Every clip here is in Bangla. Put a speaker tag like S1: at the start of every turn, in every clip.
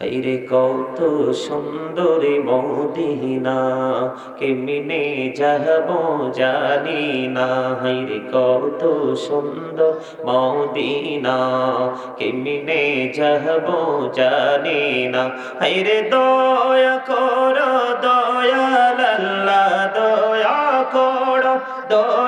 S1: হাইরে কত সুন্দরী মদিনা, কেমনে যাব জানি না হাইরে কত সুন্দর মদিনা, কেমনে যাব জানি না হাইরে দয়া কর, দয়াল আল্লাহ, দয়া কর আল্লাহ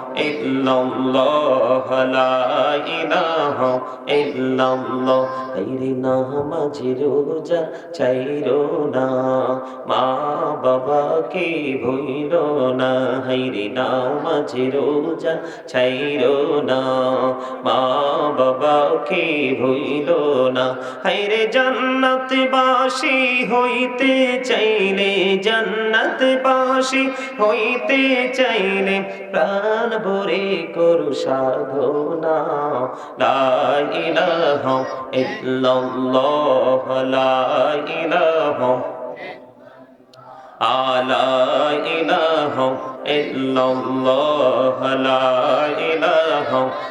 S1: ইল্লাল্লাহ, লা ইলাহা ইল্লাল্লাহ। হাইরে নামাজ রোজা চাইরো না। মা বাবাকে ভইল না। হাইরে নামাজ রোজা চাইরো না। মা বাবাকে ভইল না। হাইরে জান্নাত বাসি হইতে চাইলে জান্নাত বাসি হইতে চাইলে প্রাণ ভরে করু সাধনা। লাইলাহ ইল্লাল্লাহ লাইলাহ আলা ইলাহ ইল্লাল্লাহ লাইলাহ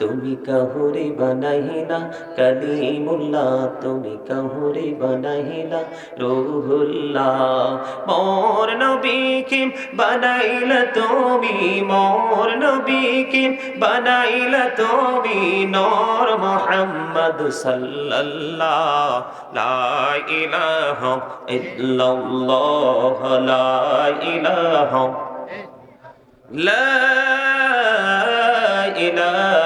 S1: তুমি কাহুরে বানাইলা কালিমুল্লাহ তুমি কাহুরে বানাইলা রুহুল্লাহ মোর নবীকে বানাইলা তুমি মোর নবীকে বানাইলা তুমি নূর মুহাম্মদ সাল্লাল্লাহ লা ইলাহা ইল্লাল্লাহ লা ইলাহা لا إله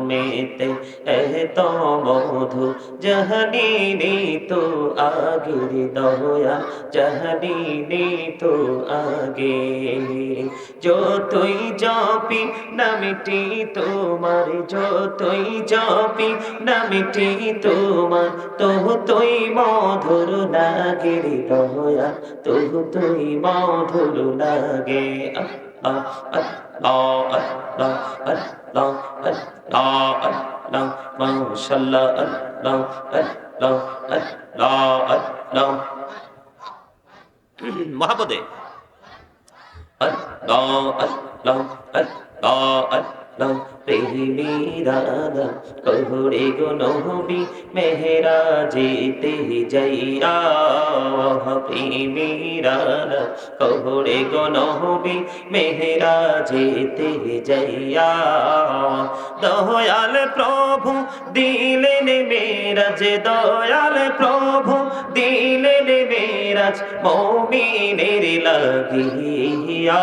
S1: নামেতে এত মধু জাহানিনি তো আগের দয়া জাহানিনি তো আগে। যতই জপি নামিটি তোমার, যতই জপি নামিটি তোমার তহু তুই মধুর লাগে দয়া তহু তুই মধুর লাগে আল্লাহ আল্লাহ মহাপদে Allah, Allah, Allah, Allah. প্রেমীরাদা কহরে গো নহবি মেহরা যেতে যাইয়া প্রেমীরাদা কহরে গো নহবি মেহরা যেতে যাইয়া দয়াল প্রভু দিলেন মেরাজ, দয়াল প্রভু দিলেন মেরাজ, মমিনের লাগিয়া।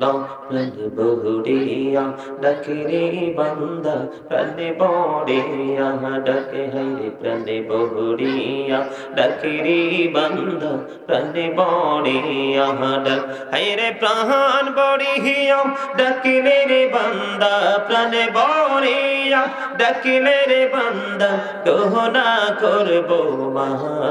S1: প্রাণ বহুরিয়া ডাকিরে বান্দা প্রাণে বড়িয়া ডাকে হাইরে প্রাণে বহুরিয়া ডাকিরে বান্দা প্রাণে বড়িয়া ডাক হাইরে প্রাণ বড়িয়া ডাকিলে রে বান্দা প্রাণে বড়িয়া ডাকিলে রে বান্দা গহনা করব মহা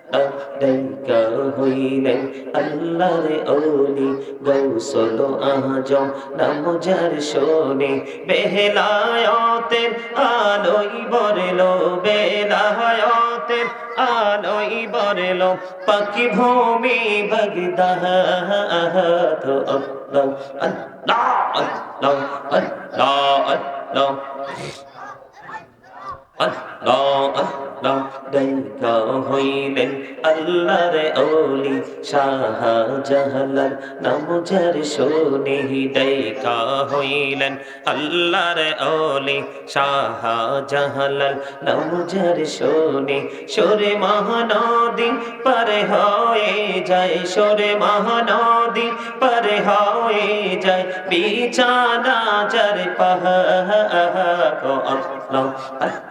S1: দেখা হইলেন আল্লাহর ওলি গৌসল আজম নাম যার শোনে, বেহলায়তের আলোই বরলো, বেলায়তের আলোই বরলো, পাখি ভূমি বগদাহ আল্লাহ আল্লাহ আল্লাহ আল্লাহ আল্লাহ। আল্লাহ আল্লাহ দেখা হইলেন। আল্লাহর ওলি শাহ জাহালার নাম যার শোনে দেখা হইলেন। আল্লাহর ওলি শাহ জাহালার নাম যার শোনে সরে মহানদী পারে হয়ে যায়, সরে মহানদী পারে হয়ে যায়। বিছানা যার পাহাড় আল্লাহ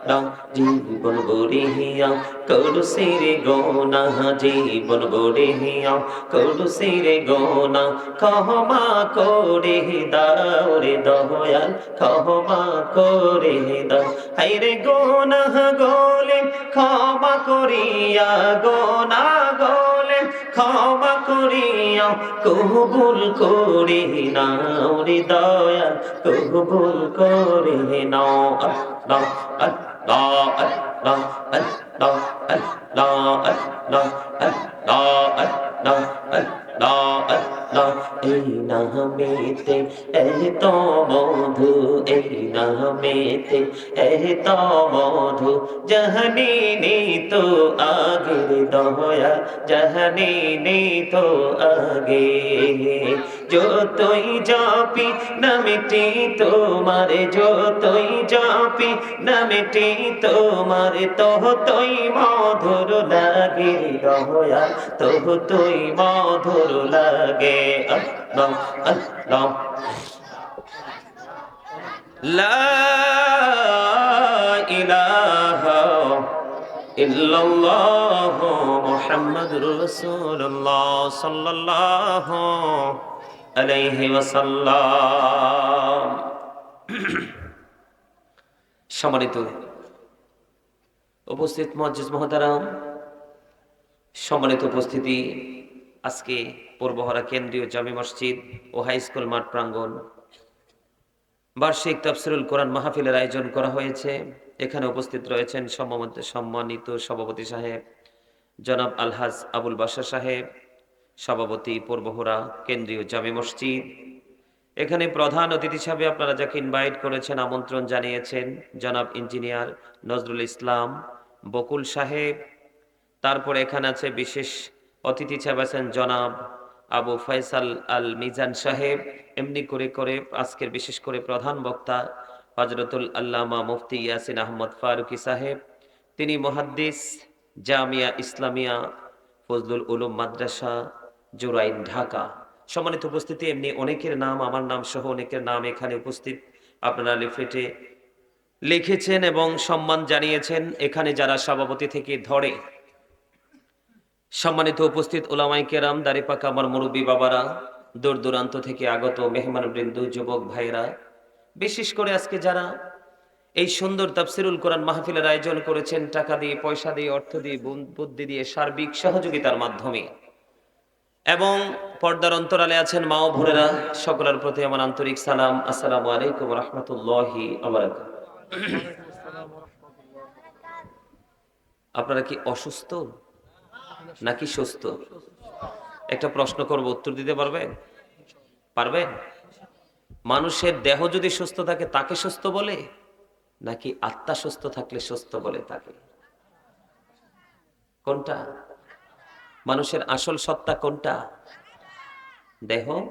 S1: আল্লাহ জীবন গড়ে হিয়া করু সিরে গোনা, জীবন গড়ে হিয়া করু সিরে গোনা, ক্ষমা করে দাও রে দয়াল, ক্ষমা করে দাও। হাইরে গোনা গোলে, ক্ষমা করিয়া, গোনা গোলে, ক্ষমা করিয়া, কবুল করে নাও রে দয়াল, কবুল করে নাও আল্লাহ। لا আল্লাহ আল্লাহ আল্লাহ আল্লাহ আল্লাহ এই নামেতে এই নামেতে এত মধু জহনি নি তো আগে দয়া জহনি নি তো আগে, যতই জাপি নামেটি তোমার যতই জাপি, নামেটি তোমার তহ তই মধুর লাগে দয়া তহ তই মধুর লাগে। আল্লাহ আল্লাহ। লা ইলাহা ইল্লাল্লাহ মুহাম্মাদুর রাসূলুল্লাহ সাল্লাল্লাহু আলাইহি ওয়াসাল্লাম। সম্মানিত উপস্থিত মসজিদ মহতারাম, সম্মানিত উপস্থিতি আজকে পূর্বহরা কেন্দ্রীয় জামি মসজিদ ও হাই স্কুল মাঠ প্রাঙ্গণ। বার্ষিক তাফসিরুল কোরআন মাহফিলের আয়োজন করা হয়েছে। এখানে উপস্থিত রয়েছেন সম্মানিত সম্মানিত সভাপতি সাহেব, জনাব আলহাজ আবুল বাসা সাহেব, সভাপতি পূর্বহরা কেন্দ্রীয় জামি মসজিদ। এখানে প্রধান অতিথি হিসাবে আপনারা যাকে ইনভাইট করেছেন, আমন্ত্রণ জানিয়েছেন, জনাব ইঞ্জিনিয়ার নজরুল ইসলাম বকুল সাহেব। তারপর এখানে আছে বিশেষ অতিথি হিসাবে জনাব আবু ফয়সাল আল মিজান সাহেব। এমনি করে করে আজকের বিশেষ করে প্রধান বক্তা হজরতুল আল্লামা মুফতি ইয়াসিন আহমদ ফারুকি সাহেব, তিনি মহাদ্দিস জামিয়া ইসলামিয়া, ফজলুল উলুম মাদ্রাসা, জোরাইন ঢাকা। সম্মানিত উপস্থিতি, এমনি অনেকের নাম, আমার নাম সহ অনেকের নাম এখানে উপস্থিত। আপনারা লিফলেটে লিখেছেন এবং সম্মান জানিয়েছেন। এখানে যারা সভাপতি থেকে ধরে সম্মানিত উপস্থিত ওলামাই কেরাম দাঁড়িপাকা আমার মুরব্বী বাবারা, দূর দূরান্ত থেকে আগত মেহমান বৃন্দ যুবক ভাইরা বিশেষ করে আজকে যারা এই সুন্দর তাফসিরুল কোরআন মাহফিলের আয়োজন করেছেন, টাকা দিয়ে, পয়সা দিয়ে, অর্থ দিয়ে বুদ্ধি দিয়ে, সার্বিক সহযোগিতার মাধ্যমে। এবং পর্দার অন্তরালে আছেন মা ও ভোরেরা সকলের প্রতি আমার আন্তরিক সালাম। আসসালামু আলাইকুম রহমতুল্লাহি আপনারা কি অসুস্থ? নাকি সুস্থ? একটা প্রশ্ন করব, উত্তর দিতে পারবেন পারবেন মানুষের দেহ যদি সুস্থ থাকে, তাকে সুস্থ বলে? নাকি আত্মা সুস্থ থাকলে সুস্থ বলে তাকে? কোনটা? মানুষের আসল সত্তা কোনটা? দেহ?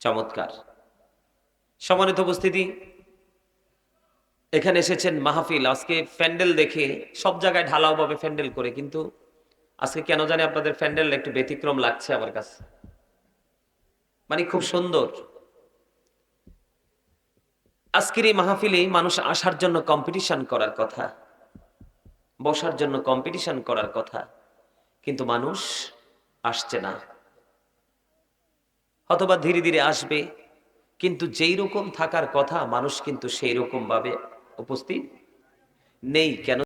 S1: চমৎকার। সমানিত উপস্থিতি এখানে এসেছেন মাহফিল। আজকে প্যান্ডেল দেখে সব জায়গায় ঢালাও ভাবে প্যান্ডেল করে, কিন্তু আজকে কেন জানি আপনাদের প্যান্ডেল একটু ব্যতিক্রম লাগছে আমার কাছে। মানে খুব সুন্দর। আজকের এই মাহফিলে মানুষ আসার জন্য কম্পিটিশন করার কথা, বসার জন্য কম্পিটিশন করার কথা, কিন্তু মানুষ আসছে না। অথবা ধীরে ধীরে আসবে, কিন্তু যেই রকম থাকার কথা মানুষ কিন্তু সেই রকম ভাবে উপস্থিত নেই। কেন